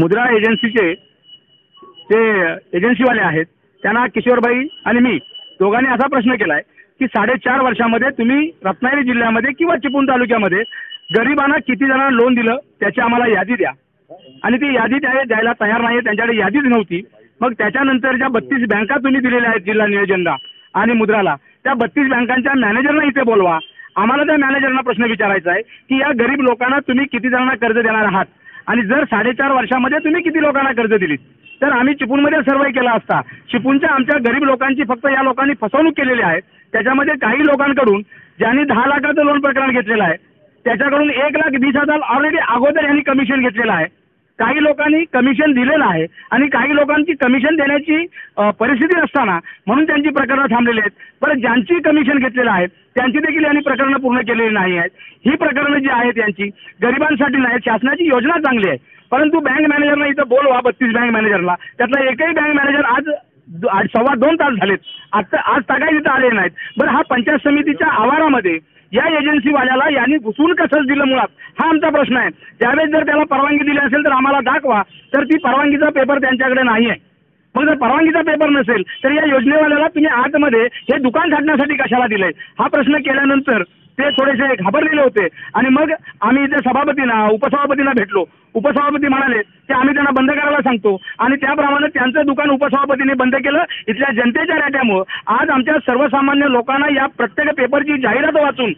मुद्रा एजन्सीचे ते एजन्सीवाले आहेत त्यांना किशोरबाई आणि मी दोघांनी असा प्रश्न केला आहे की साडेचार वर्षामध्ये तुम्ही रत्नागिरी जिल्ह्यामध्ये किंवा चिपळूण तालुक्यामध्ये गरिबांना किती जणांना लोन दिलं त्याची आम्हाला यादी द्या. आणि ती यादी त्या द्यायला तयार नाही त्यांच्याकडे यादीच नव्हती. मग त्याच्यानंतर ज्या बत्तीस बँका तुम्ही दिलेल्या आहेत जिल्हा नियोजनला आणि मुद्राला त्या बत्तीस बँकांच्या मॅनेजरना इथे बोलवा. आम्हाला त्या मॅनेजरना प्रश्न विचारायचा आहे की या गरीब लोकांना तुम्ही किती जणांना कर्ज देणार आहात? आणि जर साडेचार वर्षामध्ये तुम्ही किती लोकांना कर्ज दिलीत? तर आम्ही चिपळूणमध्ये सर्वे केला असता चिपळूणच्या आमच्या गरीब लोकांची फक्त या लोकांनी फसवणूक केलेली आहे. त्याच्यामध्ये काही लोकांकडून ज्यांनी दहा लाखाचं लोन प्रकरण घेतलेलं आहे त्याच्याकडून एक लाख वीस हजार ऑलरेडी अगोदर यांनी कमिशन घेतलेलं आहे. काही लोकांनी कमिशन दिलेलं आहे आणि काही लोकांची कमिशन देण्याची परिस्थिती नसताना म्हणून त्यांची प्रकरणं थांबलेली आहेत. बरं ज्यांची कमिशन घेतलेलं आहे त्यांची देखील यांनी प्रकरणं पूर्ण केलेली नाही आहेत. ही प्रकरणं जी आहेत यांची गरिबांसाठी नाही शासनाची योजना चांगली आहे. परंतु बँक मॅनेजरला इथं बोलवा बत्तीस बँक मॅनेजरला त्यातला एकही बँक मॅनेजर आज सव्वा दोन तास झालेत. आता आज तगाई तिथं आले नाहीत. बरं हा पंचायत समितीच्या आवारामध्ये या एजन्सीवाल्याला यांनी घुसून कसंच दिलं मुळात? हा आमचा प्रश्न आहे. त्यावेळेस जर त्याला परवानगी दिली असेल तर आम्हाला दाखवा. तर ती परवानगीचा पेपर त्यांच्याकडे नाही आहे. मग जर परवानगीचा पेपर नसेल तर या योजनेवाल्याला तुम्ही आतमध्ये हे दुकान टाकण्यासाठी कशाला दिलंय? हा प्रश्न केल्यानंतर ते थोडेसे घाबरलेले होते. आणि मग आम्ही इथे सभापतींना उपसभापतींना भेटलो. उपसभापती म्हणाले की आम्ही त्यांना बंद करायला सांगतो. आणि त्याप्रमाणे त्यांचं दुकान उपसभापतीने बंद केलं. इथल्या जनतेच्या राट्यामुळं आज आमच्या सर्वसामान्य लोकांना या प्रत्येक पेपरची जाहिरात वाचून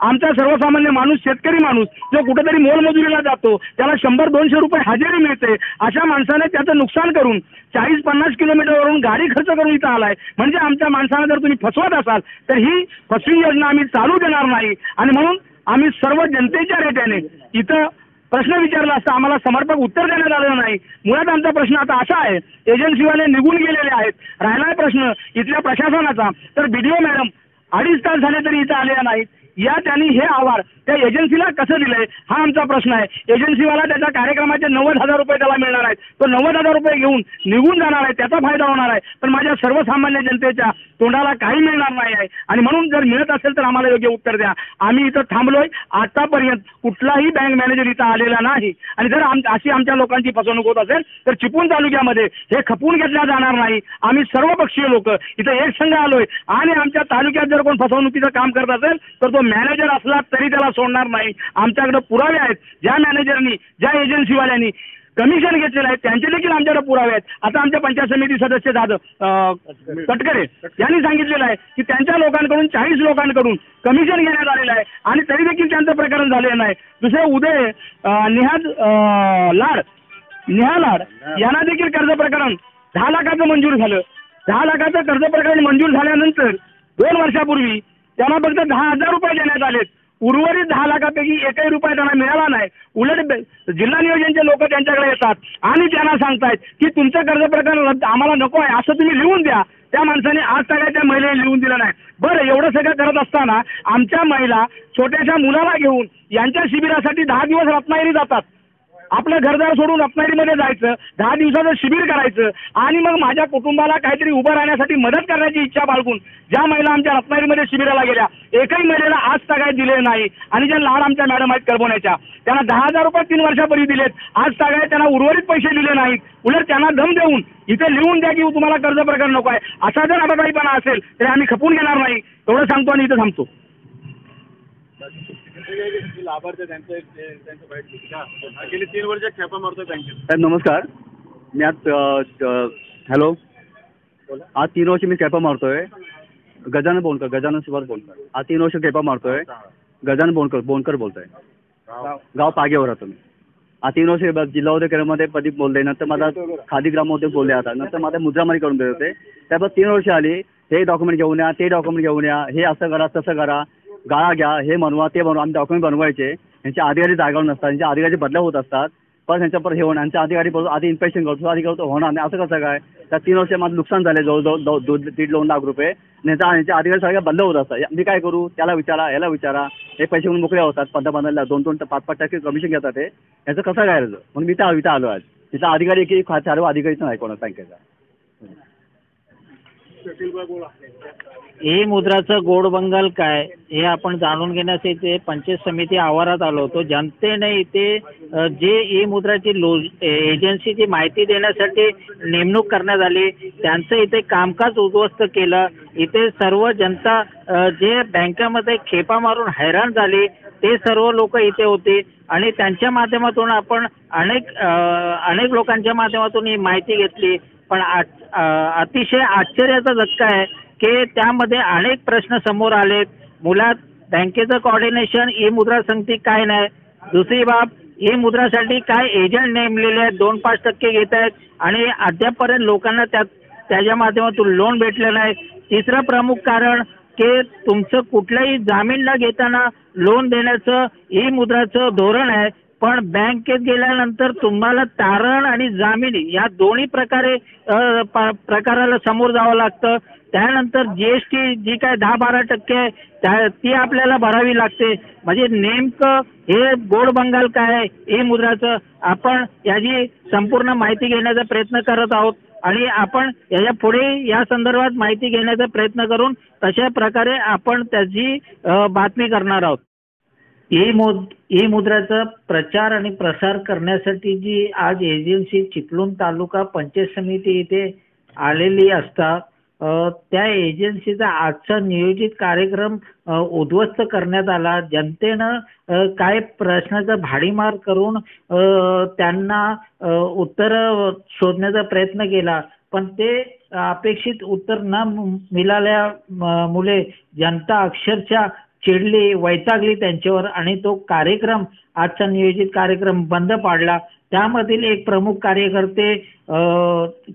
आमचा सर्वसामान्य माणूस शेतकरी माणूस जो कुठेतरी मोलमजुरीला जातो त्याला शंभर दोनशे रुपये हजेरी मिळते अशा माणसाने त्याचं नुकसान करून चाळीस पन्नास किलोमीटरवरून गाडी खर्च करून इथं आलाय. म्हणजे आमच्या माणसाला जर तुम्ही फसवत असाल तर ही फसवी योजना आम्ही चालू देणार नाही. आणि म्हणून आम्ही सर्व जनतेच्या रेट्याने इथं प्रश्न विचारला असता आम्हाला समर्पक उत्तर देण्यात आलेलं नाही. मुळात आमचा प्रश्न आता असा आहे एजन्सीवाले निघून गेलेले आहेत. राहिला प्रश्न इथल्या प्रशासनाचा. तर बीडीओ मॅडम अडीच तास झाले तरी इथं आलेल्या नाहीत. या त्यांनी हे आवार त्या एजन्सीला कसं दिलंय? हा आमचा प्रश्न आहे. एजन्सीवाला त्याच्या कार्यक्रमाचे नव्वद हजार रुपये त्याला मिळणार आहेत. तो नव्वद हजार रुपये घेऊन निघून जाणार आहे त्याचा फायदा होणार आहे. पण माझ्या सर्वसामान्य जनतेच्या तोंडाला काही मिळणार नाही आहे. आणि म्हणून जर मिळत असेल तर आम्हाला योग्य उत्तर द्या. आम्ही इथं थांबलोय. आतापर्यंत कुठलाही बँक मॅनेजर इथं आलेला नाही. आणि जर आम अशी आमच्या लोकांची फसवणूक होत असेल तर चिपळूण तालुक्यामध्ये हे खपून घेतल्या जाणार नाही. आम्ही सर्वपक्षीय लोक इथं एक संघ आलोय. आणि आमच्या तालुक्यात जर कोण फसवणुकीचं काम करत असेल तर तो मॅनेजर असला तरी त्याला सोडणार नाही. आमच्याकडे पुरावे आहेत. ज्या मॅनेजरनी ज्या एजन्सीवाल्यांनी कमिशन घेतलेलं आहे त्यांचे देखील आमच्याकडे पुरावे आहेत. आता आमच्या पंचायत समिती सदस्य जाधव तटकरे यांनी सांगितलेलं आहे की त्यांच्या लोकांकडून चाळीस लोकांकडून कमिशन घेण्यात आलेलं आहे आणि तरी देखील त्यांचं प्रकरण झालेलं नाही. दुसरं उदय अं, निहाद लाड निहा लाड यांना देखील कर्ज प्रकरण दहा लाखाचं मंजूर झालं. दहा लाखाचं कर्ज प्रकरण मंजूर झाल्यानंतर दोन वर्षापूर्वी त्यांना फक्त दहा हजार रुपये देण्यात आलेत. उर्वरित दहा लाखापैकी एकही रुपया त्यांना मिळाला नाही. उलट जिल्हा नियोजनचे लोक त्यांच्याकडे येतात आणि त्यांना सांगतायत की तुमचं कर्ज प्रकरण आम्हाला नको आहे असं तुम्ही लिहून द्या. त्या माणसाने आज सगळ्या त्या महिलेने लिहून दिलं नाही. बरं एवढं सगळं करत असताना आमच्या महिला छोट्याशा मुलाला घेऊन यांच्या शिबिरासाठी दहा दिवस रत्नागिरी जातात. आपलं घरदार सोडून रत्नागिरीमध्ये जायचं दहा दिवसाचं शिबिर करायचं आणि मग माझ्या कुटुंबाला काहीतरी उभं राहण्यासाठी मदत करण्याची इच्छा बाळगून ज्या महिला आमच्या रत्नागिरीमध्ये शिबिराला गेल्या एकही महिलेला आज तागायत दिले नाही आणि ज्या लहान आमच्या मॅडम आहेत कळबोण्याच्या त्यांना दहा हजार रुपये तीन वर्षापूर्वी दिलेत आज तागायत त्यांना उर्वरित पैसे दिले नाहीत. उलट त्यांना दम देऊन इथे लिहून द्या की तुम्हाला कर्ज प्रकरण नको आहे. असा जर अडबाईपणा असेल तर आम्ही खपून घेणार नाही. एवढं सांगतो आणि इथं थांबतो. लाभार्थी त्यांचं त्यांचं बाईट गेली तीन वर्ष खेपा मारतोय बँकेत साहेब नमस्कार. मी आज हॅलो. आज तीन वर्ष मी कॅपा मारतोय. गजानन बोनकर गजानन सुभाष बोनकर. आज तीन वर्ष कॅपा मारतोय. गजानन बोनकर बोनकर बोलतोय. गाव. पागेवर राहतो मी आज तीन वर्ष जिल्हा उद्योगमध्ये प्रदीप बोलले नंतर माझा खादी ग्रामोद्योग बोलले आता नंतर माझा मुद्रामारी करून देत होते. त्यावर तीन वर्ष आली हे डॉक्युमेंट घेऊन या ते डॉक्युमेंट घेऊन या हे असं करा तसं करा. गाळा घ्या हे बनवा ते बनवा आम्ही डॉक्युमेंट बनवायचे. यांच्या अधिकारी जागावर नसतात यांच्या अधिकारी बदल्या होत असतात. पण यांच्या परत हे होणार यांच्या अधिकारी बोलतो आधी इन्स्पेक्शन करतो आधी करतो होणार नाही असं कसं काय? त्या तीन वर्ष माझं नुकसान झालं जवळजवळ दो- दीड दोन लाख रुपये. नेता यांच्या अधिकारी सगळ्या बदल होत असतात. मी काय करू? त्याला विचारा याला विचारा. हे पैसे म्हणून मोकळे होतात पंधरा पंधरा दोन दोन पाच पाच टक्के कमिशन घेतात ते. याचं कसं काय म्हणून मी त्या इथं आलो आज. तिथं अधिकारी की सर्व अधिकारी नाही कोणा बँकेचा ई मुद्राचं गोड बंगाल काय? हे आपण जाणून घेण्यासाठी इथे पंचायत समिती आवारात आलो होतो. जनतेने इथे जे ई मुद्राची लो एजन्सीची माहिती देण्यासाठी नेमणूक करण्यात आली. त्यांचं इथे कामकाज उद्ध्वस्त केलं. इथे सर्व जनता जे बँकेमध्ये खेपा मारून हैराण झाली ते सर्व लोक इथे होते. आणि त्यांच्या माध्यमातून आपण अनेक अनेक लोकांच्या माध्यमातून ही माहिती घेतली. पण अतिशय आश्चर्याचा धक्का आहे की त्यामध्ये अनेक प्रश्न समोर आले मुलात बँकेचं कॉर्डिनेशन ई मुद्रा संगती काय नाही? दुसरी बाब ई मुद्रासाठी काय एजंट नेमलेले आहेत? दोन पाच टक्के घेत आहेत. आणि अद्यापपर्यंत लोकांना त्या त्याच्या माध्यमातून लोन भेटलं नाही. तिसरं प्रमुख कारण की तुमचं कुठलाही जामीन न घेताना लोन देण्याचं ई मुद्राचं धोरण आहे. पण बँकेत गेल्यानंतर तुम्हाला तारण आणि जामीन या दोन्ही प्रकारे प्रकाराला समोर जावं लागतं. त्यानंतर जीएसटी जी काय दहा बारा टक्के आहे ती आपल्याला भरावी लागते. म्हणजे नेमकं हे गोड बंगाल काय आहे ई मुद्राचं आपण याची संपूर्ण माहिती घेण्याचा प्रयत्न करत आहोत. आणि आपण याच्यापुढे या संदर्भात माहिती घेण्याचा प्रयत्न करून तशा प्रकारे आपण त्याची बातमी करणार आहोत. ई मुद ई मुद्राचा प्रचार आणि प्रसार करण्यासाठी जी आज एजन्सी चिपळूण तालुका पंचायत समिती इथे आलेली असता त्या एजन्सीचा आजचा नियोजित कार्यक्रम उद्ध्वस्त करण्यात आला. जनतेनं काय प्रश्नाचा भाडीमार करून त्यांना उत्तर शोधण्याचा प्रयत्न केला. पण ते अपेक्षित उत्तर न मिळाल्या मुले जनता अक्षरशः चिडली वैतागली त्यांच्यावर आणि तो कार्यक्रम आजचा नियोजित कार्यक्रम बंद पाडला. त्यामधील एक प्रमुख कार्यकर्ते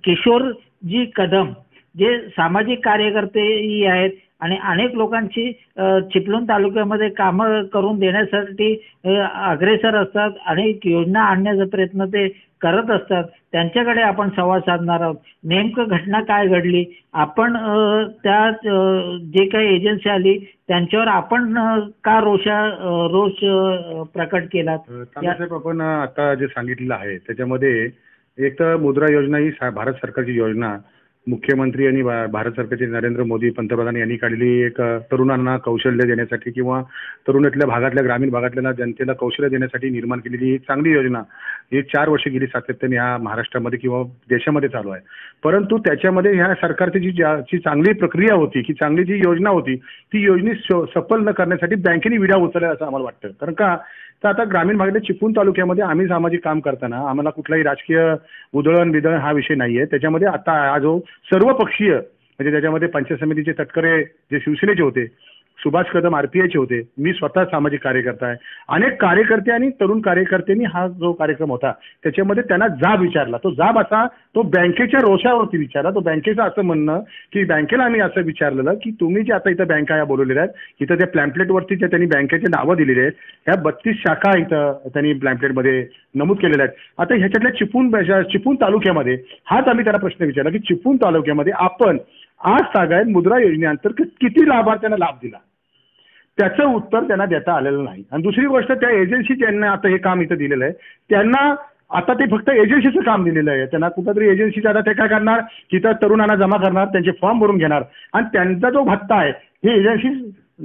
किशोरजी कदम जे सामाजिक कार्यकर्ते आहेत आणि अनेक लोकांची चिपळूण तालुक्यामध्ये कामं करून देण्यासाठी अग्रेसर असतात आणि योजना आणण्याचा प्रयत्न ते करत असतात. त्यांच्याकडे आपण संवाद साधणार आहोत. नेमकं घटना काय घडली? आपण त्या जे काही एजन्सी आली त्यांच्यावर आपण का रोषा रोष प्रकट केलात? आपण आता जे सांगितलेलं आहे त्याच्यामध्ये एक तर मुद्रा योजना ही भारत सरकारची योजना मुख्यमंत्री आणि भारत सरकारचे नरेंद्र मोदी पंतप्रधान यांनी काढलेली एक तरुणांना कौशल्य देण्यासाठी किंवा तरुणातल्या भागातल्या ग्रामीण भागातल्या जनतेला कौशल्य देण्यासाठी निर्माण केलेली ही चांगली योजना ही चार वर्ष गेली सातत्याने ह्या महाराष्ट्रामध्ये किंवा देशामध्ये चालू आहे. परंतु त्याच्यामध्ये ह्या सरकारची जी ज्या- जी चांगली प्रक्रिया होती की चांगली जी योजना होती ती योजने सफल न करण्यासाठी बँकेने विडा उचलला असं आम्हाला वाटतं. कारण का? तर आता ग्रामीण भागातल्या चिपळूण तालुक्यामध्ये आम्ही सामाजिक काम करताना आम्हाला कुठलाही राजकीय उधळण बिधळण हा विषय नाही आहे त्याच्यामध्ये आता हा जो सर्वपक्षीय म्हणजे त्याच्यामध्ये पंचायत समितीचे तटकरे जे शिवसेनेचे होते सुभाष कदम आरपीआयचे होते. मी स्वतः सामाजिक कार्यकर्ता आहे. अनेक कार्यकर्ते आणि तरुण कार्यकर्त्यांनी हा जो कार्यक्रम होता त्याच्यामध्ये त्यांना जाब विचारला. तो जाब असा तो बँकेच्या रोषावरती विचारला. तो बँकेचं असं म्हणणं की बँकेला आम्ही असं विचारलेलं की तुम्ही जे आता इथं बँका या बोलवलेल्या आहेत इथं त्या प्लॅम्पलेटवरती जे त्यांनी बँकेचे नावं दिलेली आहेत ह्या बत्तीस शाखा इथं त्यांनी प्लॅम्पलेटमध्ये नमूद केलेल्या आहेत. आता ह्याच्यातल्या चिपळूण चिपळूण तालुक्यामध्ये हाच आम्ही त्याला प्रश्न विचारला की चिपळूण तालुक्यामध्ये आपण आज सागायत मुद्रा योजनेअंतर्गत किती लाभार्थ्यांना लाभ दिला? त्याचं उत्तर त्यांना देता आलेलं नाही. आणि दुसरी गोष्ट त्या एजन्सी ज्यांना आता हे काम इथं दिलेलं आहे. त्यांना आता ते फक्त एजन्सीचं काम दिलेलं आहे. त्यांना कुठंतरी एजन्सीचं आता ते काय करणार? तिथं तरुणांना जमा करणार त्यांचे फॉर्म भरून घेणार. आणि त्यांचा जो भत्ता आहे ही एजन्सी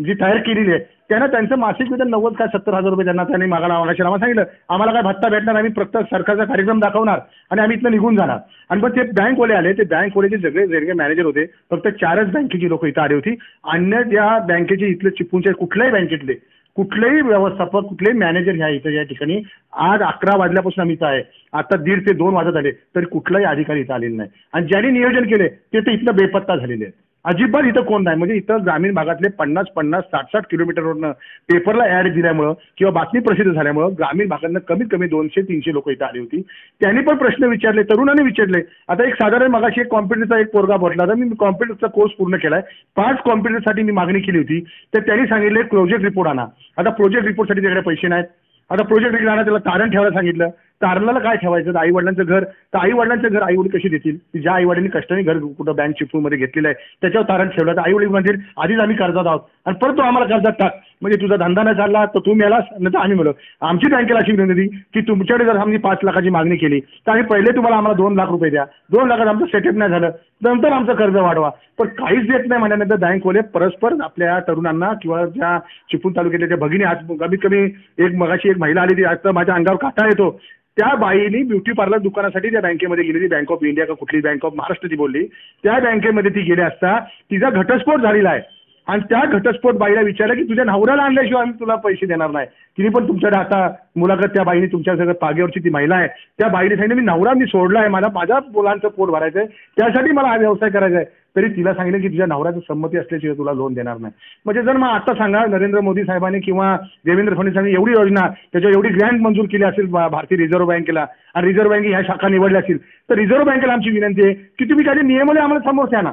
जी तयार केलेली आहे त्यांना त्यांचं मासिक वेतन नव्वद काय सत्तर हजार रुपये त्यांना त्यांनी मागायला मागायचे आम्हाला सांगितलं आम्हाला काय भत्ता भेटणार आम्ही प्रत्येक सरकारचा कार्यक्रम दाखवणार आणि आम्ही इथं निघून जाणार. आणि मग ते बँकवाले आले ते बँकवालेचे सगळे जे मॅनेजर होते फक्त चारच बँकेची लोक इथं आली होती. अन्य त्या बँकेचे इथले चिपळूणचे कुठल्याही बँकेतले कुठलेही व्यवस्थापक कुठलेही मॅनेजर ह्या इथं या ठिकाणी आज अकरा वाजल्यापासून आम्ही इथं आहे. आता दीड ते दोन वाजत आले तरी कुठलाही अधिकारी इथं आलेला नाही. आणि ज्यांनी नियोजन केले ते तर इथलं बेपत्ता झालेले आहेत. अजिबात इथं कोण नाही. म्हणजे इथं ग्रामीण भागातले पन्नास पन्नास साठ साठ किलोमीटरवरनं पेपरला ॲड दिल्यामुळं किंवा बातमी प्रसिद्ध झाल्यामुळं ग्रामीण भागातनं कमीत कमी दोनशे तीनशे लोक इथं आली होती. त्यांनी पण प्रश्न विचारले तरुणांनी विचारले. आता एक साधारण मगाशी एक कॉम्प्युटरचा एक पोरगा भरला तर मी कॉम्प्युटरचा कोर्स पूर्ण केलाय. पाच कॉम्प्युटरसाठी मी मागणी केली होती. तर त्यांनी सांगितले प्रोजेक्ट रिपोर्ट आणा. आता प्रोजेक्ट रिपोर्टसाठी त्याकडे पैसे नाहीत. आता प्रोजेक्ट रिपोर्ट आणा त्याला तारण ठेवायला सांगितलं. तारणाला काय ठेवायचं? आई वडिलांचं घर तर आई वडिलांचं घर आई वडील कशी देतील? की ज्या आई वडिलांनी कष्टाने घर कुठं बँक चिपळूणमध्ये घेतलेलं आहे त्याच्यावर तारण ठेवलं. तर आई वडील म्हणतील आधीच आम्ही कर्जात आहोत. आणि परत तू आम्हाला कर्जात टाक. म्हणजे तुझा धंदा नाही चालला तर तू मेलास नाही तर आम्ही मिळू आमची बँकेला अशी विनंती की तुमच्याकडे जर आम्ही पाच लाखाची मागणी केली तर आम्ही पहिले तुम्हाला आम्हाला दोन लाख रुपये द्या. दोन लाखात आमचं सेटअप नाही झालं. नंतर आमचं कर्ज वाढवा. पण काहीच देत नाही म्हणल्यानंतर बँकवाले परस्पर आपल्या तरुणांना किंवा ज्या चिपळूण तालुक्यातल्या ज्या भगिनी आज कमीत कमी एक मगाशी एक महिला आली ती आज तर माझ्या अंगावर काटा येतो. त्या बाईनी ब्युटी पार्लर दुकानासाठी त्या बँकेमध्ये गेली ती बँक ऑफ इंडिया का कुठली बँक ऑफ महाराष्ट्र ती बोलली त्या बँकेमध्ये ती गेली असता तिचा घटस्फोट झालेला आहे. आणि त्या घटस्फोट बाईला विचारलं की तुझ्या नवऱ्याला आणल्याशिवाय आम्ही तुला पैसे देणार नाही. तिने पण तुमच्याकडे आता मुलाखत त्या बाईने तुमच्या सगळं पागेवरची ती महिला आहे. त्या बाईने सांगितलं मी नवरा मी सोडला आहे. मला माझ्या मुलांचं पोट भरायचं आहे त्यासाठी मला हा व्यवसाय करायचा आहे तरी तिला सांगितलं की तुझ्या नवऱ्याचं संमती असल्याशिवाय तुला लोन देणार नाही. म्हणजे जर मग आता सांगा नरेंद्र मोदी साहेबांनी किंवा देवेंद्र फडणवीसांनी एवढी योजना त्याच्या एवढी ग्रँट मंजूर केली असेल भारतीय रिझर्व्ह बँकेला आणि रिझर्व्ह बँक ह्या शाखा निवडल्या असतील तर रिझर्व्ह बँकेला आमची विनंती आहे की तुम्ही काही नियमाला आम्हाला समोर द्या ना.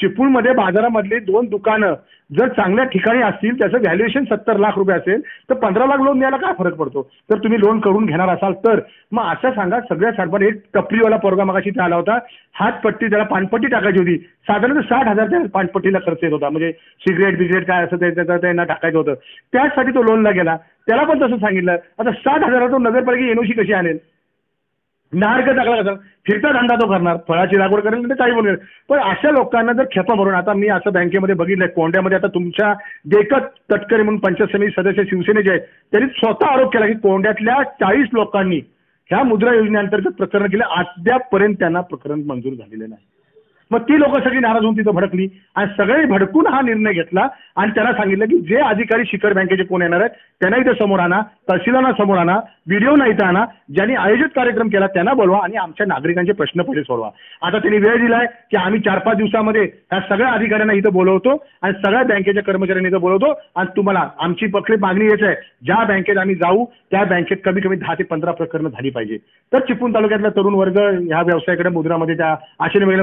चिपळूणमध्ये बाजारामधले दोन दुकानं जर चांगल्या ठिकाणी असतील त्याचं व्हॅल्युएशन सत्तर लाख रुपये असेल तर पंधरा लाख लोन द्यायला काय फरक पडतो? जर तुम्ही लोन करून घेणार असाल तर. मग असं सांगा सगळ्या सरपण एक टपरीवाला पोरगा मगाशी आला होता. हातपट्टी त्याला पानपट्टी टाकायची होती. साधारण साठ हजार त्या पानपट्टीला खर्च येत होता. म्हणजे सिगरेट बिगरेट काय असं त्याचं त्यांना टाकायचं होतं. त्यासाठी तो लोनला गेला. त्याला पण तसं सांगितलं. आता साठ हजारात तो नगरपालिका एनओसी कशी आणेल? हरकत टाकला कसं? फिरता धंदा तो करणार. फळाची लागवड करेल ते काही बोलेल पण अशा लोकांना जर खेपा भरून आता मी असं बँकेमध्ये बघितलंय कोंड्यामध्ये आता तुमच्या देखत तटकरे म्हणून पंचायत समिती सदस्य शिवसेनेचे आहेत त्यांनी स्वतः आरोप केला की कोंड्यातल्या चाळीस लोकांनी ह्या मुद्रा योजनेअंतर्गत प्रकरण केलं. अद्यापपर्यंत त्यांना प्रकरण मंजूर झालेलं नाही. मग ती लोक सगळी नाराज होऊन तिथं भडकली. आणि सगळे भडकून हा निर्णय घेतला आणि त्यांना सांगितलं की जे अधिकारी शिखर बँकेचे कोण येणार आहेत त्यांना इथं समोर आणा तहसीलांना समोर आणा व्हिडिओ ना इथं आणा ज्यांनी आयोजित कार्यक्रम केला त्यांना बोलवा आणि आमच्या नागरिकांचे प्रश्न पहिले सोडवा. आता त्यांनी वेळ दिलाय की आम्ही चार पाच दिवसामध्ये ह्या सगळ्या अधिकाऱ्यांना इथं बोलवतो आणि सगळ्या बँकेच्या कर्मचाऱ्यांनी इथं बोलवतो आणि तुम्हाला आमची पकडी मागणी येत आहे ज्या बँकेत आम्ही जाऊ त्या बँकेत कमी कमी दहा ते पंधरा प्रकरणं झाली पाहिजे. तर चिपळूण तालुक्यातला तरुण वर्ग ह्या व्यवसायाकडे मुद्रामध्ये त्या आशेने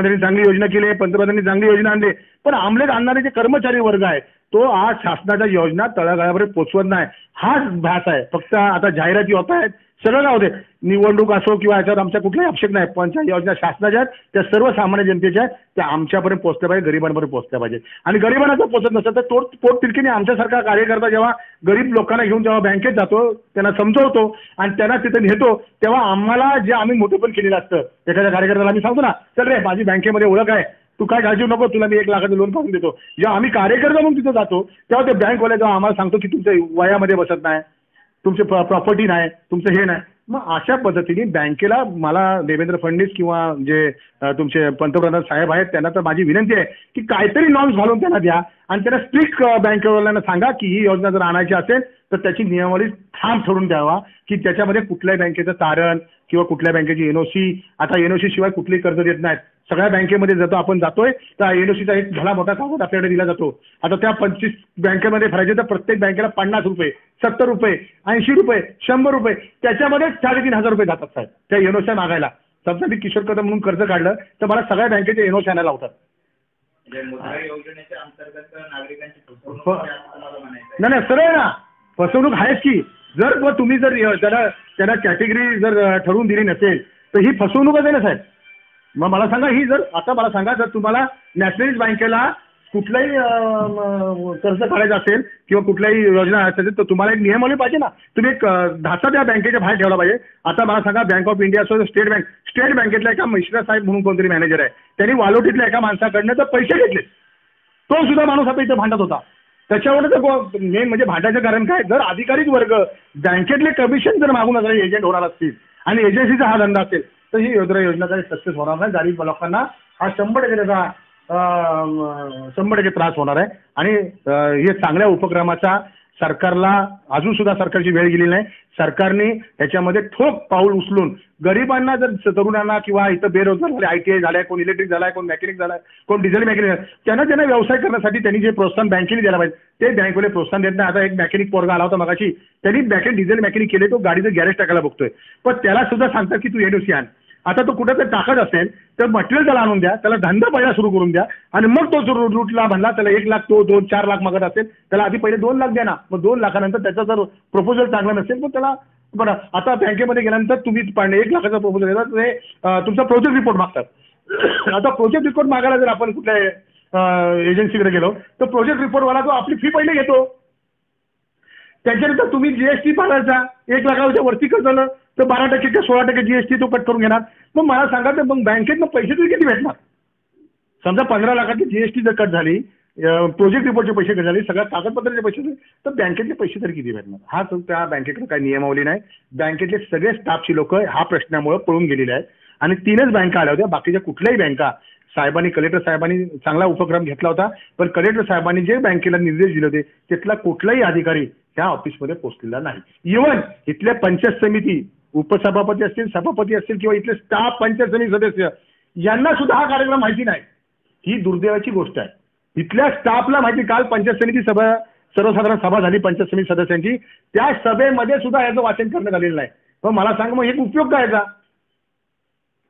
मुख्यमंत्र्यांनी चांगली योजना केली आहे पंतप्रधानांनी चांगली योजना आणली पण आमलेट आणणारे जे कर्मचारी वर्ग आहे तो आज शासनाच्या योजना तळागाळापर्यंत पोचवत नाही. हाच भास आहे. फक्त आता जाहिराती होत आहेत सगळं राहू दे निवडणूक असो किंवा याच्यावर आमच्या कुठलाही आक्षेप नाही. पण ज्या योजना शासनाच्या आहेत त्या सर्वसामान्य जनतेच्या आहेत त्या आमच्यापर्यंत पोहोचल्या पाहिजे गरिबांपर्यंत पोहोचल्या पाहिजे. आणि गरिबांना जर पोहोचत नसेल तर तोट पोट तिरकीने आमच्यासारखा कार्यकर्ता जेव्हा गरीब लोकांना घेऊन जेव्हा बँकेत जातो त्यांना समजवतो आणि त्यांना तिथे नेतो तेव्हा आम्हाला जे आम्ही मोठेपण केलेलं असतं एखाद्या कार्यकर्त्याला आम्ही सांगतो ना चल रे माझी बँकेमध्ये ओळख आहे. तू काय काळजी नको तुला मी एक लाखाचं लोन काढून देतो. जेव्हा आम्ही कार्यकर्ता म्हणून तिथं जातो तेव्हा ते बँकवाले जेव्हा आम्हाला सांगतो की तुमच्या वयामध्ये बसत नाही. तुमचे प्रॉपर्टी नाही तुमचं हे नाही. मग अशा पद्धतीने बँकेला मला देवेंद्र फडणवीस किंवा जे तुमचे पंतप्रधान साहेब आहेत त्यांना तर माझी विनंती आहे की काहीतरी नॉर्म्स घालून त्यांना द्या आणि त्यांना स्ट्रिक्ट बँकेवाल्यांना सांगा की ही योजना जर आणायची असेल तर त्याची नियमावली ठाम ठरून द्यावा की त्याच्यामध्ये कुठल्याही बँकेचं तारण किंवा कुठल्या बँकेची एनओसी आता एनओसी शिवाय कुठली कर्ज देत नाहीत. सगळ्या बँकेमध्ये जातो आपण जातोय तर एनओसीचा एक भला मोठा कागद आपल्याकडे दिला जातो. आता त्या पंचवीस बँकेमध्ये भरायचे तर प्रत्येक बँकेला पन्नास रुपये सत्तर रुपये ऐंशी रुपये शंभर रुपये त्याच्यामध्ये साडेतीन हजार रुपये जातात साहेब त्या एनओसी मागायला. समजा मी किशोर कदम म्हणून कर्ज काढलं तर मला सगळ्या बँकेचे एनओसी आणायला लावतात. म्हणजे. नाही नाही सरळ ना. फसवणूक आहेच की. जर तुम्ही जर त्याला त्याला कॅटेगरी जर ठरवून दिली नसेल तर ही फसवणूकच आहे ना साहेब. मग मला सांगा ही जर आता मला सांगा जर तुम्हाला नॅशनलाइज बँकेला कुठलाही कर्ज काढायचं असेल किंवा कुठल्याही योजना असेल तर तुम्हाला एक नियमावली पाहिजे ना. तुम्ही एक अ, त्या बँकेच्या बाहेर ठेवला पाहिजे. आता मला सांगा बँक ऑफ इंडिया असो स्टेट बँक स्टेट बँकेतल्या एका मिश्रा साहेब म्हणून कोणतरी मॅनेजर आहे. त्यांनी वालोटीतल्या एका माणसाकडनं तर पैसे घेतले. तो सुद्धा माणूस आता इथे भांडत होता. त्याच्यावर तर मेन म्हणजे भांडायचं कारण काय? जर अधिकारीच वर्ग बँकेतले कमिशन जर मागून असणारे एजंट होणार असतील आणि एजन्सीचा हा धंदा असेल तर ही योजना योजना काही सक्सेस होणार नाही. गरीब लोकांना हा शंभर टक्के त्याचा शंभर टक्के त्रास होणार आहे. आणि हे चांगल्या उपक्रमाचा सरकारला अजून सुद्धा सरकारची वेळ गेलेली नाही. सरकारने याच्यामध्ये ठोक पाऊल उचलून गरिबांना जर तरुणांना किंवा इथं बेरोजगार झाले आय टी आय झालाय कोण इलेक्ट्रिक झालाय कोण मेकॅनिक झालाय कोण डिझेल मेकॅनिक झालाय त्यांना त्यांना व्यवसाय करण्यासाठी त्यांनी जे प्रोत्साहन बँकेने द्यायला पाहिजे ते बँकवाले प्रोत्साहन देत नाही. आता एक मेकॅनिक पोरगा आला होता मगाशी त्यांनी बँकेत डिझेल मेकॅनिक केले तो गाडीचं गॅरेज टाकायला बघतोय. पण त्याला सुद्धा सांगतात की तू एनओसी आण. आता तो कुठं तर टाकत असेल तर मटेरियल त्याला आणून द्या त्याला धंदा पहिला सुरू करून द्या आणि मग तो जर रूटला म्हणला त्याला एक लाख तो दोन चार लाख मागत असेल त्याला आधी पहिले दोन लाख द्या ना मग दोन लाखानंतर त्याचा जर प्रपोजल चांगला नसेल तर त्याला बरं आता बँकेमध्ये गेल्यानंतर तुम्ही एक लाखाचा प्रपोजल येतात ते तुमचा प्रोजेक्ट रिपोर्ट मागतात. आता प्रोजेक्ट रिपोर्ट मागायला जर आपण कुठल्या एजन्सीकडे गेलो तर प्रोजेक्ट रिपोर्टवाला तो आपली फी पहिले घेतो. त्याच्यानंतर तुम्ही जीएसटी भरायचा एक लाखाच्या वरती कर झालं तर बारा टक्के किंवा सोळा टक्के जीएसटी तो कट करून घेणार. मग मला सांगा तर मग बँकेतनं पैसे तरी किती भेटणार? समजा पंधरा लाखाची जीएसटी जर कट झाली प्रोजेक्ट रिपोर्टचे पैसे कट झाले सगळ्या कागदपत्राचे पैसे झाले, तर बँकेतले पैसे तरी किती भेटणार? हा त्या बँकेकडे काही नियमावली नाही. बँकेतले सगळे स्टाफची लोक हा प्रश्नामुळे पळून गेलेले आहेत. आणि तीनच बँका आल्या होत्या बाकीच्या कुठल्याही बँका साहेबांनी कलेक्टर साहेबांनी चांगला उपक्रम घेतला होता पण कलेक्टर साहेबांनी जे बँकेला निर्देश दिले होते तिथला कुठलाही अधिकारी त्या ऑफिसमध्ये पोहोचलेला नाही. इव्हन इथल्या पंचायत समिती उपसभापती असतील सभापती असतील किंवा इथले स्टाफ पंचायत समिती सदस्य यांना सुद्धा हा कार्यक्रम माहिती नाही. ही दुर्दैवाची गोष्ट आहे. इथल्या स्टाफला माहिती काल पंचायत समिती सभा सर्वसाधारण सभा झाली पंचायत समिती सदस्यांची. त्या सभेमध्ये सुद्धा याचं वाचन करण्यात आलेलं नाही. पण मला सांग मग एक उपयोग काय याचा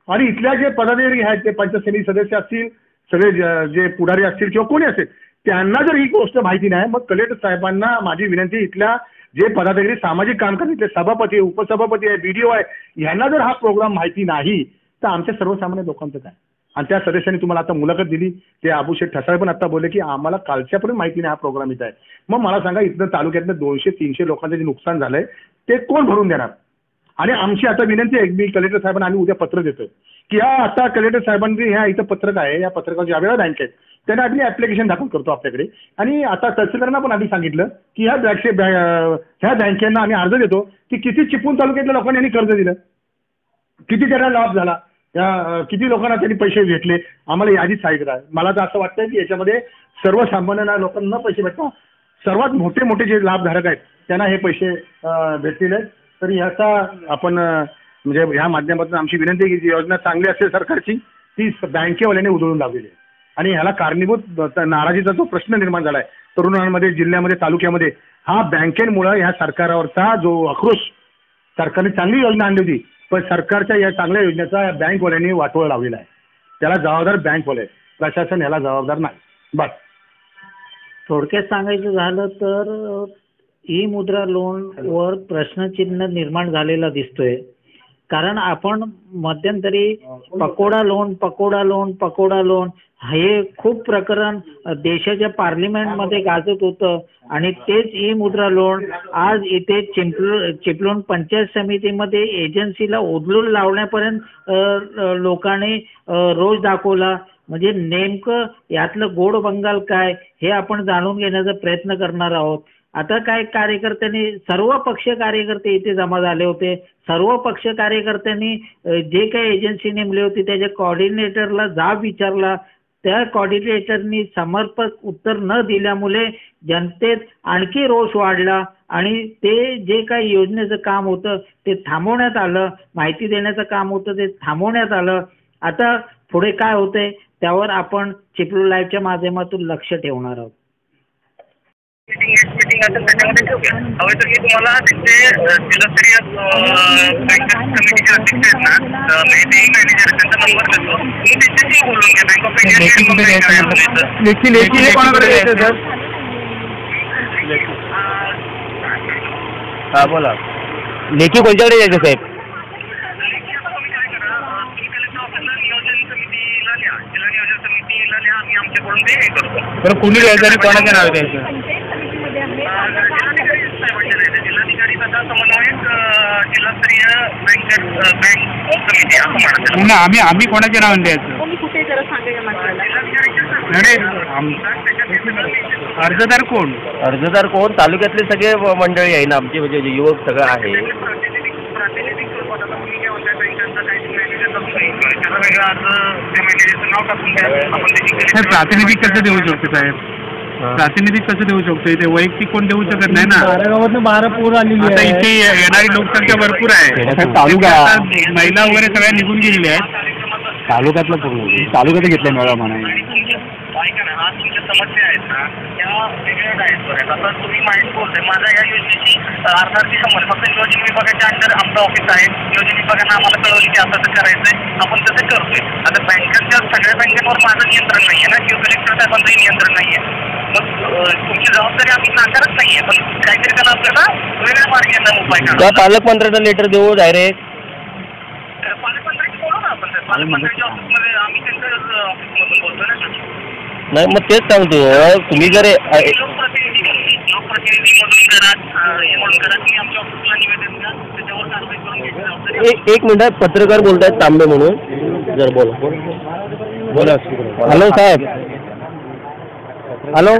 आणि इथल्या जे पदाधिकारी आहेत ते पंचायत समिती सदस्य असतील सगळे जे पुढारी असतील किंवा कोणी असेल त्यांना जर ही गोष्ट माहिती नाही मग कलेक्टर साहेबांना माझी विनंती इथल्या जे पदाधिकारी सामाजिक काम करतात सभापती आहे, उपसभापती आहे बीडीओ आहे यांना जर हा प्रोग्राम माहिती नाही तर आमच्या सर्वसामान्य लोकांचं काय? आणि त्या सदस्यांनी तुम्हाला आता मुलाखत दिली ते अबुशेठ ठसाळे पण आता बोलले की आम्हाला कालच्यापर्यंत माहिती नाही हा प्रोग्राम इथं आहे. मग मला सांगा इथनं तालुक्यातनं दोनशे तीनशे लोकांचं जे नुकसान झालंय ते कोण भरून देणार? आणि आमची आता विनंती आहे मी कलेक्टर साहेबांना आम्ही उद्या पत्र देतोय. की हा आता कलेक्टर साहेबांनी ह्या इथं पत्रक आहे या पत्रकाची ज्यावेळेला बँक आहेत त्यांना आम्ही ऍप्लिकेशन दाखल करतो आपल्याकडे. आणि आता तहसीलदारांना पण आम्ही सांगितलं की ह्या बँके ह्या बँकेंना आम्ही अर्ज देतो की किती चिपळूण तालुक्यातल्या लोकांनी यांनी कर्ज दिलं. किती त्यांना लाभ झाला. या किती लोकांना त्यांनी पैसे भेटले. आम्हाला यादी सांगितलं मला तर असं वाटतं की याच्यामध्ये सर्वसामान्य लोकांना पैसे भेटतात. सर्वात मोठे मोठे जे लाभधारक आहेत त्यांना हे पैसे भेटतील आहेत. तर ह्याचा आपण म्हणजे ह्या माध्यमातून आमची विनंती आहे की जी योजना चांगली असेल सरकारची ती बँकेवाल्याने उधळून लावलेली आहे. आणि ह्याला कारणीभूत नाराजीचा जो प्रश्न निर्माण झाला आहे तरुणांमध्ये जिल्ह्यामध्ये तालुक्यामध्ये हा बँकेमुळे ह्या सरकारावरचा जो आक्रोश सरकारने चांगली योजना आणली होती पण सरकारच्या या चांगल्या योजनेचा या बँकवाल्यांनी वाटोळ लावलेला आहे. त्याला जबाबदार बँकवाले. प्रशासन याला जबाबदार नाही. बस. थोडक्यात सांगायचं झालं तर ई मुद्रा लोन वर प्रश्नचिन्ह निर्माण झालेला दिसतोय. कारण आपण मध्यंतरी pakoda loan pakoda loan pakoda loan हे खूप प्रकरण देशाच्या पार्लिमेंटमध्ये गाजत होतं. आणि तेच ई मुद्रा लोन आज इथे चिंपलो चिपळूण पंचायत समितीमध्ये एजन्सीला उधळून लावण्यापर्यंत लोकांनी रोज दाखवला. म्हणजे नेमकं यातलं गोड बंगाल काय हे आपण जाणून घेण्याचा प्रयत्न करणार आहोत. आता काय कार्यकर्त्यांनी सर्व पक्ष कार्यकर्ते इथे जमा झाले होते. सर्व पक्ष कार्यकर्त्यांनी जे काही एजन्सी नेमली होती त्याच्या कॉर्डिनेटरला जाब विचारला. त्या कॉर्डिनेटरनी समर्पक उत्तर न दिल्यामुळे जनतेत आणखी रोष वाढला आणि ते जे काही योजनेचं काम होतं ते थांबवण्यात आलं. माहिती देण्याचं काम होतं ते थांबवण्यात आलं. आता पुढे काय होतंय त्यावर आपण चिपळू लाईव्हच्या माध्यमातून लक्ष ठेवणार आहोत. मीटिंग असेल त्याच्यामध्ये ठेवूया. हवे तर मी तुम्हाला तिथे जिल्हास्तरीय बँक कमिटीचे अध्यक्ष आहेत ना मेहदी मॅनेजर त्यांचा नंबर देतो. मी त्यांच्याशी बोलून घ्या बँक ऑफ इंडिया लेखी लेखी हे कोणाकडे द्यायचं सर हा बोला लेखी कोणत्याकडे द्यायचं साहेब नियोजन समितीला लिहा जिल्हा नियोजन समितीला लिहा आम्ही आमच्याकडून ते हे करतो तर कुणी द्यायचं आणि कोणाच्या नावे द्यायचं जिल्हाधिकारी साहेबांच्या द्यायचे. समन्वयक जिल्हास्तरीय बँक बँक समिती. असं म्हणतात पुन्हा आम्ही आम्ही कोणाच्या नावाने द्यायचं? नाही आम- अर्जदार कोण? अर्जदार कोण? तालुक्यातले सगळे व- मंडळी आहे ना आमचे म्हणजे जे युवक सगळं आहे. नाव साहेब प्रातिनिधिक कसं देऊ शकतो साहेब. प्रातिनिधिक कसं देऊ शकतो? इथे वैयक्तिक कोण देऊ शकत नाही ना? गावातनं बारा पोर आलेली आता इथे येणारी लोकसंख्या भरपूर आहे. तालुका- आता महिला वगैरे सगळ्या निघून गेलेल्या आहेत. तालुक्यातलं पूर्ण तालुक्यात घेतलं मेळा म्हणा ऐका ना आज तुमच्या समस्या आहेत ना त्या वेगळ्या आहेत. बऱ्याच आता तुम्ही माहिती बोलताय माझ्या या योजनेची अर्थार्थी संबंध फक्त नियोजन विभागाच्या अंडर आमचं ऑफिस आहे. नियोजन विभागानं आम्हाला कळवलं की असं असं करायचंय आपण तसं करतोय. आता बँकांच्या सगळ्या बँकांवर माझं नियंत्रण नाहीये ना. किंवा कलेक्टर साहेबांचंही नियंत्रण नाहीये. मग अं, तुमची जबाबदारी आम्ही नाकारत नाहीये पण काहीतरी त्याला आपल्याला वेगळ्या मार्गाने उपाय त्या काढा पालकमंत्र्यांना लेटर देऊ डायरेक्ट पालकमंत्र्यांशी बोलू ना आपण पालकमंत्र्यांच्या ऑफिसमध्ये आम्ही त्यांच्या ऑफिसमधून बोलतोय ना सर. नाही मग तेच सांगतो तुम्ही जर अ, लोकप्रतिनिधी लोकप्रतिनिधी म्हणून करा अं, हे म्हणून करा तुम्ही आमच्या ऑफिसला निवेदन द्या त्याच्यावर कारवाई करून घ्यायची जबाबदारी एक एक मिनिट पत्रकार बोलतायत तांबे म्हणून. जर बोला. बोला हॅलो साहेब. हॅलो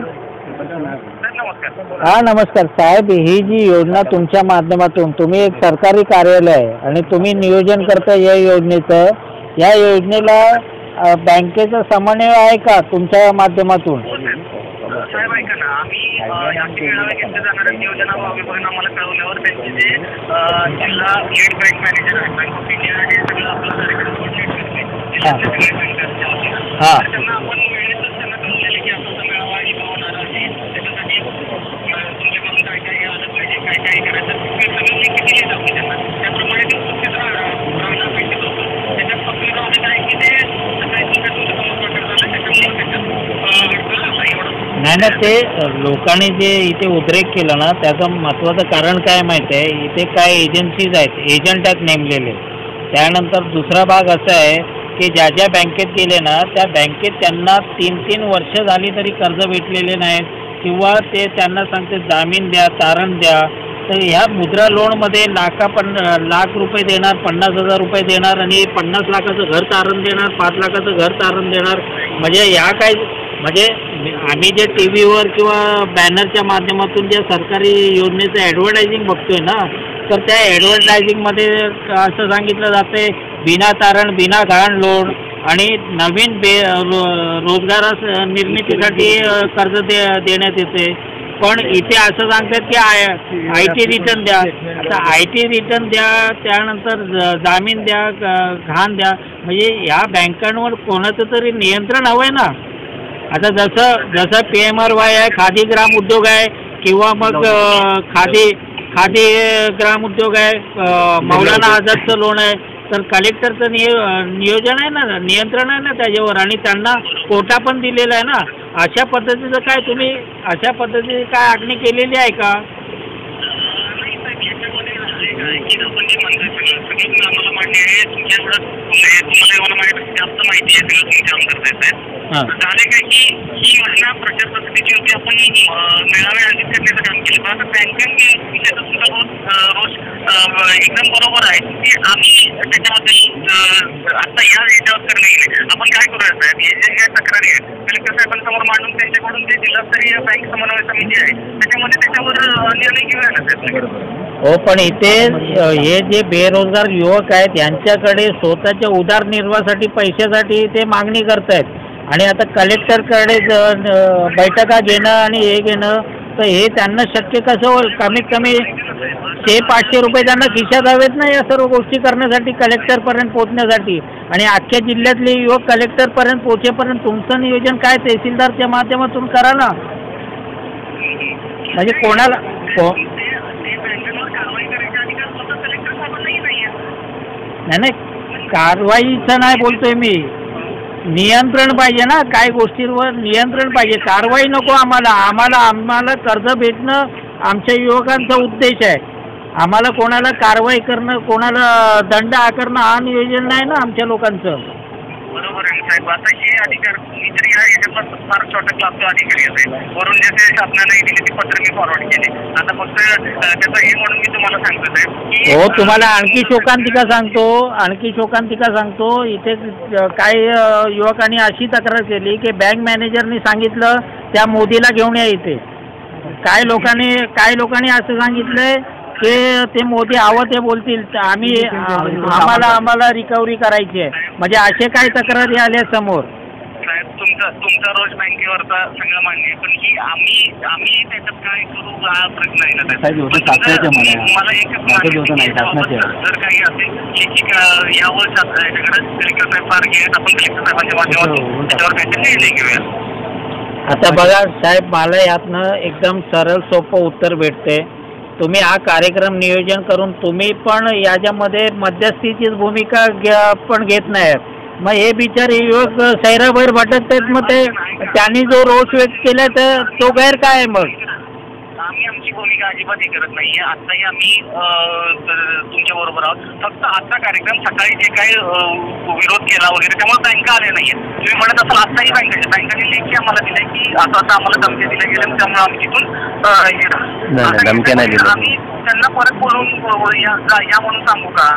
हा नमस्कार साहेब ही जी योजना तुमच्या माध्यमातून तुम्ही एक सरकारी कार्यालय आहे आणि तुम्ही नियोजन करता या योजनेचं या योजनेला बँकेचा समन्वय आहे का तुमच्या माध्यमातून साहेब ऐका ना आम्ही अं, याची मेळावे घेतले जाणाऱ्या नियोजना विभागानं आम्हाला कळवल्यावर त्यांचे जे अं, जिल्हा लीड बँक मॅनेजर आहेत बँक ऑफ इंडिया हे सगळं आपलं कार्यक्रम coordinate करते. जिल्ह्यातले सगळे बँकर्सचे होते. हा. तर त्यांना आपण वेळेतच त्यांना कळवलेलं की असा असा मेळावा इथं होणार आहे त्याच्यासाठी अं, तुमच्याकडून काय काय आलं पाहिजे काय काय करायचं ते सगळं लिखित दिली जाते त्यांना त्याप्रमाणे ते उपस्थित राहणं राहणं अपेक्षित होतं त्याच्यात आपली गव्हर्नमेंट आहे की ते सकाळी तुमच्या तुमच्यासमोर प्रकट झालं त्याच्यामुळे त्याच्यात अं, अडथळा आला एवढं नाही ना ते लोकांनी जे इथे उद्रेक केला ना त्याचं महत्त्वाचं कारण काय माहिती आहे? इथे काय एजन्सीज आहेत एजंट आहेत नेमलेले. त्यानंतर दुसरा भाग असा आहे की ज्या ज्या बँकेत गेले ना त्या बँकेत त्यांना तीन तीन वर्ष झाली तरी कर्ज भेटलेले नाहीत. किंवा ते त्यांना सांगते जामीन द्या तारण द्या. तर ह्या मुद्रा लोनमध्ये लाखा पण लाख रुपये देणार पन्नास हजार रुपये देणार आणि पन्नास लाखाचं घर तारण देणार पाच लाखाचं घर तारण देणार. म्हणजे ह्या काय म्हणजे आम्ही जे टी व्हीवर किंवा बॅनरच्या माध्यमातून जे सरकारी योजनेचं ॲडव्हर्टायझिंग बघतोय ना तर त्या ॲडव्हर्टायझिंगमध्ये असं सांगितलं जाते बिना तारण बिना गहाण लोन आणि नवीन बे रो रोजगारास निर्मितीसाठी कर्ज दे देण्यात येते. पण इथे असं सांगतात की आय आय टी रिटर्न द्या. आता आय टी रिटर्न द्या त्यानंतर जामीन द्या घाण द्या. म्हणजे या बँकांवर कोणाचं तरी नियंत्रण हवं आहे ना? आता जसं जसं पी एम आर वाय आहे खादी ग्राम उद्योग आहे किंवा मग खादी खादी ग्राम उद्योग आहे मौलाना आझादचं लोन आहे तर कलेक्टरचं नियो नियोजन आहे ना नियंत्रण आहे ना त्याच्यावर आणि त्यांना कोटा पण दिलेला आहे ना अशा पद्धतीचं काय तुम्ही अशा पद्धतीची काय आखणी केलेली आहे का? म्हणजे माहिती आहे हां. झालंय काय की ही योजना प्रचार पद्धतीची होती. आपण मेळावे आयोजित करण्याचं काम केलं. पण आता बँकांनी विषयाचा रोज एकदम बरोबर आहे. की आम्ही त्याच्याबद्दल आता या याच्यावर नाही आहे. आपण काय करूया साहेब? हे जे काही तक्रारी आहेत कलेक्टर साहेबांसमोर मांडून त्यांच्याकडून जे जिल्हास्तरीय बँक समन्वय समिती आहे त्याच्यामध्ये त्याच्यावर निर्णय घेऊया ना साहेब? हो पण इथे हे जे बेरोजगार युवक आहेत यांच्याकडे स्वतःच्या उदरनिर्वाहासाठी पैशासाठी ते मागणी करतायत. आणि आता कलेक्टरकडे बैठका घेणं आणि हे घेणं तर हे त्यांना शक्य कसं होईल? कमीत कमी ते पाचशे रुपये त्यांना खिशात हवेत ना या सर्व गोष्टी करण्यासाठी कलेक्टरपर्यंत पोहोचण्यासाठी. आणि अख्ख्या जिल्ह्यातले युवक कलेक्टरपर्यंत पोहोचेपर्यंत तुमचं नियोजन काय? तहसीलदारच्या माध्यमातून करा ना. म्हणजे कोणाला को नाही नाही कारवाईचं नाही बोलतोय मी. नियंत्रण पाहिजे ना काय गोष्टींवर नियंत्रण पाहिजे. कारवाई नको आम्हाला. आम्हाला आम्हाला कर्ज भेटणं आमच्या युवकांचा उद्देश आहे. आम्हाला कोणाला कारवाई करणं कोणाला दंड आकारणं हा नियोजन नाही ना आमच्या लोकांचं. आहे. साहेब आता हे अधिकार मी तरी या याच्यातला फार छोटा क्लासचा अधिकारी आहे. वरून जे ते शासनाने दिले ते पत्र मी फॉरवर्ड केले. आता फक्त त्याचं हे म्हणून मी तुम्हाला सांगतो साहेब हो तुम्हाला आणखी शोकांतिका सांगतो आणखी शोकांतिका सांगतो. इथे काही युवकांनी अशी तक्रार केली की बँक मॅनेजरनी सांगितलं त्या मोदीला घेऊन या इथे. काय लोकांनी काय लोकांनी असं सांगितलंय? की ते मोदी हवं ते बोलतील. तर आम्ही आम्हाला आम्हाला रिकव्हरी करायची आहे. म्हणजे असे काय तक्रारी आल्या समोर? साहेब तुमचा तुमचा रोज बँकेवरचा सगळं मान्य आहे. पण ही आम्ही आम्ही त्याच्यात काय करू हा प्रश्न आहे ना साहेब, एवढं पण शासनाचे तुमचं- म्हणा. मला एकच माझं एवढं नाही, शासनाचे आहे. जर काही असेल यावर शासन- याच्याकडे कलेक्टर साहेब फार घेत आपण कलेक्टर साहेबांच्या माध्यमातून त्याच्यावर काहीतरी निर्णय घेऊया. आता बघा साहेब मला यातनं एकदम सरळ सोपं उत्तर भेटते तुम्ही हा कार्यक्रम नियोजन करून तुम्ही पण याच्यामध्ये मध्यस्थीचीच भूमिका पण घेत नाही. मग हे बिचारे युवक सैराबाहेर भटकतात आहेत मग ते त्यांनी जो रोष व्यक्त केला तर तो गैर काय आहे मग. आम्ही आमची भूमिका अजिबात हे करत नाहीये. आत्ताही आम्ही तुमच्या बरोबर आहोत. फक्त आजचा कार्यक्रम सकाळी जे काही विरोध केला वगैरे त्यामुळे बँका आले नाहीये तुम्ही म्हणत असाल आत्ताही बँकेच्या बँकांनी लेखी आम्हाला दिले की असं असं आम्हाला धमक्या दिल्या गेल्या त्यामुळे आम्ही तिथून आता धमक्या नाही. आम्ही त्यांना परत बोलून या म्हणून सांगू का?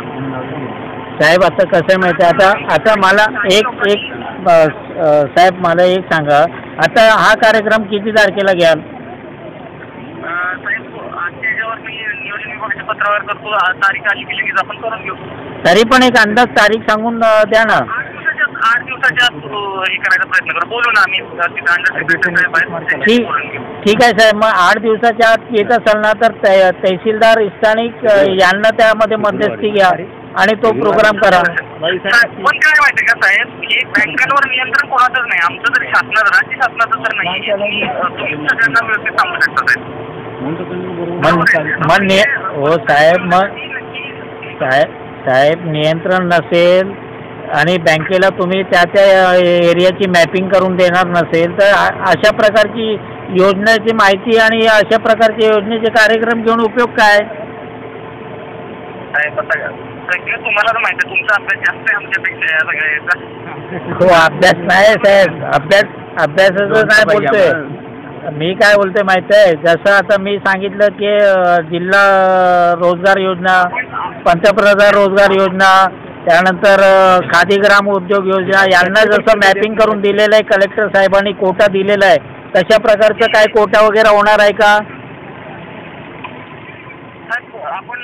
साहेब आता कसं आहे माहिती आता आता मला एक एक साहेब मला एक सांगा. आता हा कार्यक्रम किती तारखेला घ्याल अं, साहेब आजच्या याच्यावर मी नियोजन विभागाच्या पत्रावर करतो आ- तारीख आली की लगेच आपण करून घेऊ. तरी पण एक अंदाज तारीख सांगून अ, द्या ना. आठ दिवसाच्या आठ दिवसाच्या आत, अं, हे करायचा प्रयत्न करू. बोलू ना आम्ही. अं, तिथं अंडर सेक्रेटरी साहेब आहेत त्यांच्याशी ठीक बोलून घेऊ. ठीक आहे साहेब. मग आठ दिवसाच्या आत येत असाल ना तर तह- तहसीलदार स्थानिक अ, यांना त्यामध्ये मध्यस्थी घ्या आणि तो प्रोग्राम करा. पण काय माहितीये का साहेब? हे बँकांवर नियंत्रण कोणाचंच नाही. आमचं जर शासनाचं राज्य शासनाचं तर नाही. तुम्ही तुम्ही सगळ्यांना व्यवस्थित सांगू शकता साहेब. मग मग हो साहेब मग साहेब साहेब नियंत्रण नसेल आणि बँकेला तुम्ही त्या त्या एरियाची मॅपिंग करून देणार नसेल तर अशा प्रकारची योजनेची माहिती आणि अशा प्रकारचे योजनेचे कार्यक्रम घेऊन उपयोग काय? तुम्हाला तर माहिती आहे तुमचा अभ्यास जास्त आहे आमच्यापेक्षा या सगळ्या हो अभ्यास नाही साहेब. अभ्यास अभ्यासाचं काय बोलतोय. मी काय बोलते माहिती आहे जसं आता मी सांगितलं की जिल्हा रोजगार योजना पंतप्रधान रोजगार योजना त्यानंतर खादी ग्राम उद्योग योजना यांना जसं मॅपिंग करून दिलेलं आहे कलेक्टर साहेबांनी कोटा दिलेला आहे तशा प्रकारचं काय कोटा वगैरे होणार आहे का? आपण